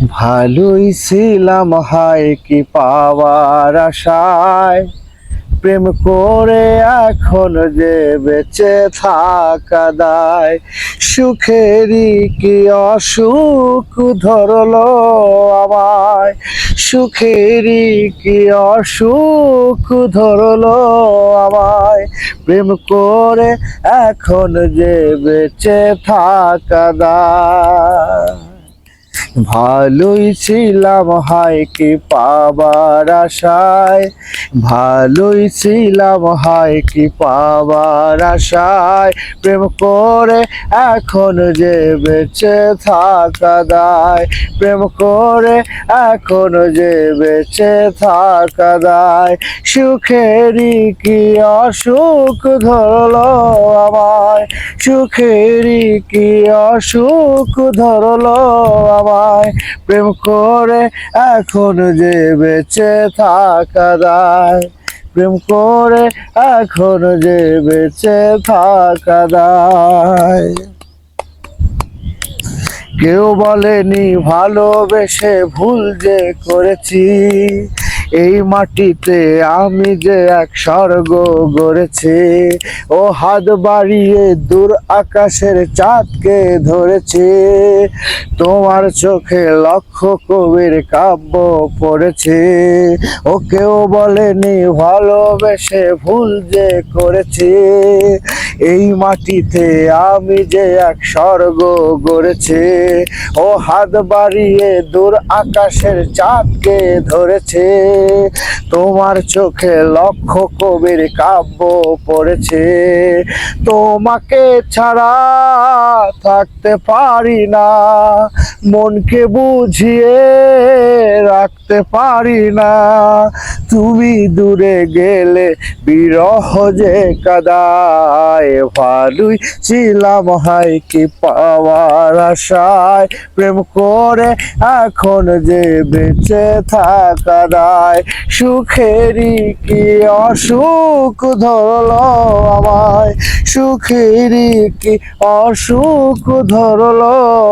ভালোই ছিলাম হায় কি পাওয়ার আশায়। প্রেম করে এখন যে বেঁচে থাকা দায়, সুখেরই কি অসুখ ধরলো আমায়? সুখেরই কি অসুখ ধরলো আমায়? প্রেম করে এখন যে বেঁচে থাকা দায়। ভালোই ছিলাম হায় কি পাবার আশায়, ভালোই ছিলাম হায় কি পাবার আশায়। প্রেম করে এখন যে বেঁচে থাকা দায়, প্রেম করে এখন যে বেঁচে থাকা দায়। সুখেরই কি অসুখ ধরলো আমায়? সুখেরই কি অসুখ ধরলো আমায়? প্রেম করে এখন যে বেঁচে থাকা দায় প্রেম করে এখন যে বেঁচে থাকা দায় কেউ বলেনি ভালোবেসে ভুল যে করেছি। এই মাটিতে আমি যে এক স্বর্গ গড়েছি, ও হাত বাড়িয়ে দূর আকাশের চাঁদকে ধরেছে। তোমার চোখে লক্ষ কবির কাব্য পড়েছে। ও কেউ বলেনি ভালোবেসে ভুল যে করেছে। এই মাটিতে আমি যে এক স্বর্গ গড়েছে, ও হাত বাড়িয়ে দূর আকাশের চাঁদকে ধরেছে। তোমার চোখে লক্ষ কবির কাব্য পড়েছে। তোমাকে ছাড়া থাকতে পারি না, মনকে বুঝিয়ে রাখতে পারি না। তুমি দূরে গেলে বিরহ যে কাদায়, ভালোই ছিলাম হাই কি পাওয়ার আশায়। প্রেম করে এখন যে বেঁচে থাকা দায় সুখেরই কি অসুখ ধরলো আমায়? সুখেরই কি অসুখ ধরলো?